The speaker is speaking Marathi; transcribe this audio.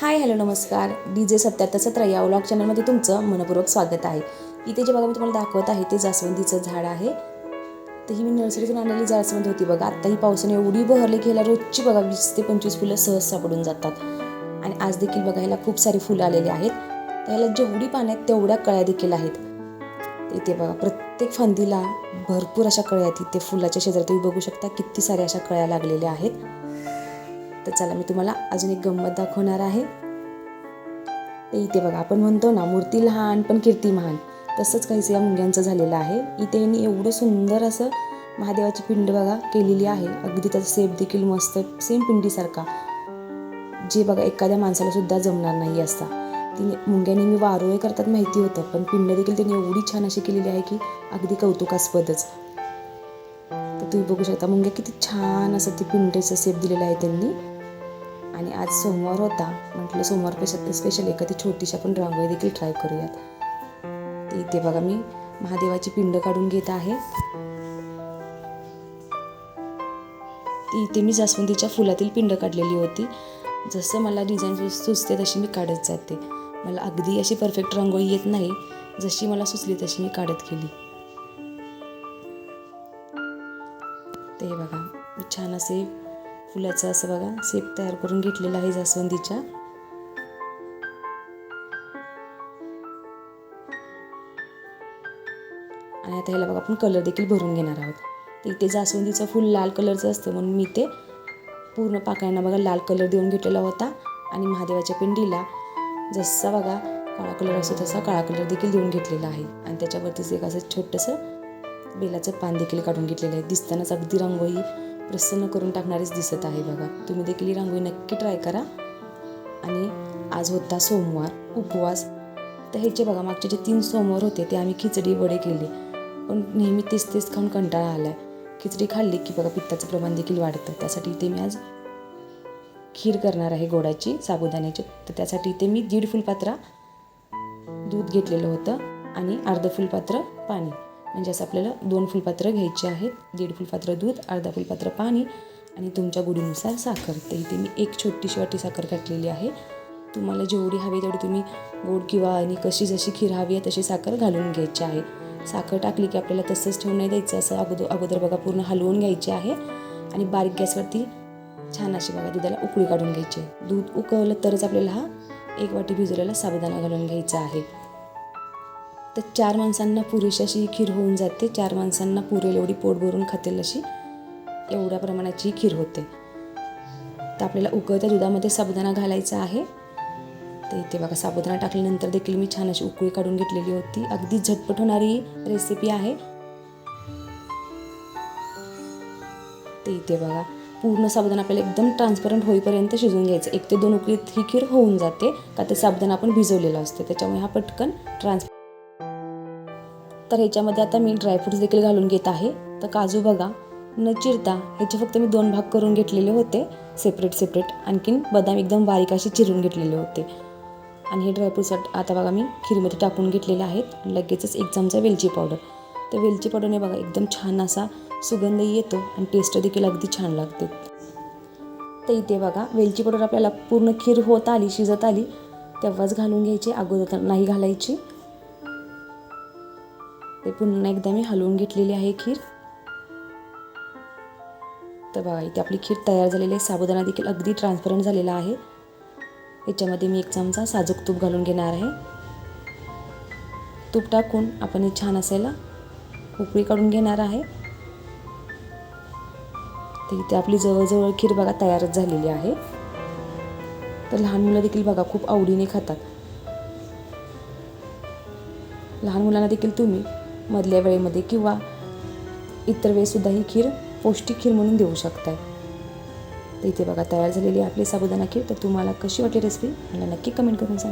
हाय हॅलो नमस्कार. डी जे सत्याहत्तर सतरा या व्लॉग चॅनलमध्ये तुमचं मनपूर्वक स्वागत आहे. इथे जे बघा मी तुम्हाला दाखवत आहे ते जास्वंदीचं झाड आहे. तर ही मी नर्सरीतून आणलेली जास्वंद होती बघा. आत्ता ही पावसाने एवढी बहरली की ह्याला रोजची बघा वीस ते पंचवीस फुलं सहज सापडून जातात. आणि आज देखील बघा ह्याला खूप सारी फुलं आलेली आहेत. तर ह्याला जेवढी पानं आहेत तेवढ्या कळ्या देखील आहेत. इथे बघा प्रत्येक फांदीला भरपूर अशा कळ्या आहेत. इथे फुलाच्या शेजारी तुम्ही बघू शकता किती साऱ्या अशा कळ्या लागलेल्या आहेत. तर चला मी तुम्हाला अजून एक गंमत दाखवणार आहे. ते इथे बघा आपण म्हणतो ना मूर्ती लहान पण कीर्ती महान. तसंच काहीच या मुंग्यांचं झालेलं आहे. इथे यांनी एवढं सुंदर असं महादेवाची पिंड बघा केलेली आहे. अगदी त्याचा सेप देखील मस्त सेम पिंडीसारखा. जे बघा एखाद्या माणसाला सुद्धा जमणार नाही असता तिने मुंग्या नेहमी वारोळे करतात माहिती होतं पण पिंड देखील त्यांनी एवढी छान अशी केलेली आहे की अगदी कौतुकास्पदच. तुम्ही बघू शकता मुंग्या किती छान असं ती पिंडेचं सेप दिलेलं आहे त्यांनी. आणि आज सोमवार होता म्हटलं सोमवारपेक्षा स्पेशल एखादी छोटीशी आपण रांगोळी देखील ट्राय करूयात. इथे बघा मी महादेवाची पिंड काढून घेत आहे. ती इथे मी जास्वंदीच्या फुलातील पिंड काढलेली होती. जसं मला डिझाईन सुचते तशी मी काढत जाते. मला अगदी अशी परफेक्ट रांगोळी येत नाही जशी मला सुचली तशी मी काढत गेली. ते बघा छान असे फुलाचं असं बघा सेप तयार करून घेतलेलं आहे जास्वंदीच्या. आणि आता ह्याला बघा आपण कलर देखील भरून घेणार आहोत. तर इथे जास्वंदीचं फुल लाल कलरचं असतं म्हणून मी ते पूर्ण पाकळ्यांना बघा लाल कलर देऊन घेतलेला होता. आणि महादेवाच्या पिंडीला जसा बघा काळा कलर असतो तसा काळा कलर देखील देऊन घेतलेला आहे. आणि त्याच्यावरतीच एक असं छोटंसं बेलाचं पान देखील काढून घेतलेलं आहे. दिसतानाच अगदी रांगोळी प्रसन्न करून टाकणारीच दिसत आहे बघा. तुम्ही देखील ही रांगोळी नक्की ट्राय करा. आणि आज होता सोमवार उपवास. तर ह्याचे बघा मागचे जे तीन सोमवार होते ते आम्ही खिचडी वडे केले. पण नेहमी तेच तेच खाऊन कंटाळा आला आहे खिचडी खाल्ली की बघा पित्ताचं प्रमाण देखील वाढतं. त्यासाठी इथे मी आज खीर करणार आहे गोडाची साबुदाण्याची. तर त्यासाठी इथे मी दीड फुलपात्रा दूध घेतलेलं होतं आणि अर्ध फुलपात्र पाणी. म्हणजे असं आपल्याला दोन फुलपात्र घ्यायचे आहेत. दीड फुलपात्र दूध अर्धा फुलपात्र पाणी आणि तुमच्या गुडीनुसार साखर. तर इथे मी एक छोटीशी वाटी साखर घातलेली आहे. तुम्हाला जेवढी हवी तेवढी तुम्ही गोड किंवा आणि कशी जशी खीर हवी आहे तशी साखर घालून घ्यायची आहे. साखर टाकली की आपल्याला तसंच ठेवून नाही द्यायचं. असं अगोदर अगोदर बघा पूर्ण हलवून घ्यायची आहे. आणि बारीक गॅसवरती छान अशी बघा दुधाला उकळी काढून घ्यायची दूध उकळलं तरच आपल्याला हा एक वाटी भिजवलेला साबुदाणा घालून घ्यायचा आहे. तर चार माणसांना पुरेशी अशी खीर होऊन जाते. चार माणसांना पुरेल एवढी पोट भरून खातील अशी एवढ्या प्रमाणाची खीर होते. तर आपल्याला उकळत्या दुधामध्ये साबुदाणा घालायचा आहे. तर इथे बघा साबुदाणा टाकल्यानंतर देखील मी छान अशी उकळी काढून घेतलेली होती. अगदी झटपट होणारी रेसिपी आहे. ते इथे बघा पूर्ण साबुदाणा आपल्याला एकदम ट्रान्सपरंट होईपर्यंत शिजून घ्यायचं. एक ते दोन उकळीत ही खीर होऊन जाते का ते साबुदाणा आपण भिजवलेला असतो. त्याच्यामुळे हा पटकन ट्रान्स तर ह्याच्यामध्ये आता मी ड्रायफ्रुट्स देखील घालून घेत आहे. तर काजू बघा न चिरता ह्याचे फक्त मी दोन भाग करून घेतलेले होते. सेपरेट सेपरेट आणखीन बदाम एकदम बारीक असे चिरून घेतलेले होते. आणि हे ड्रायफ्रूट्स आता बघा मी खीरमध्ये टाकून घेतलेले आहेत. आणि लगेचच एक चमचा वेलची पावडर तर वेलची पावडरने बघा एकदम छान असा सुगंध येतो आणि टेस्ट देखील अगदी छान लागते. तर इथे बघा वेलची पावडर आपल्याला पूर्ण खीर होत आली शिजत आली. तेव्हाच घालून घ्यायची अगोदर नाही घालायची. ते पुन्हा एकदा मी हलवून घेतलेली आहे खीर. तर बघा इथे आपली खीर तयार झालेली आहे. साबुदाणा देखील अगदी ट्रान्सपरंट झालेला आहे. याच्यामध्ये मी एक चमचा साजूक तूप घालून घेणार आहे. तूप टाकून आपण हे छान असायला उकळी काढून घेणार आहे. तर इथे आपली जवळजवळ खीर बघा तयारच झालेली आहे. तर लहान मुलं देखील बघा खूप आवडीने खातात. लहान मुलांना देखील तुम्ही मधल्या वेळेमध्ये किंवा इतर वेळेसुद्धा ही खीर पौष्टिक खीर म्हणून देऊ शकताय. तर इथे बघा तयार झालेली आपली साबुदाणा खीर. तर तुम्हाला कशी वाटली रेसिपी मला नक्की कमेंट करून सांगा.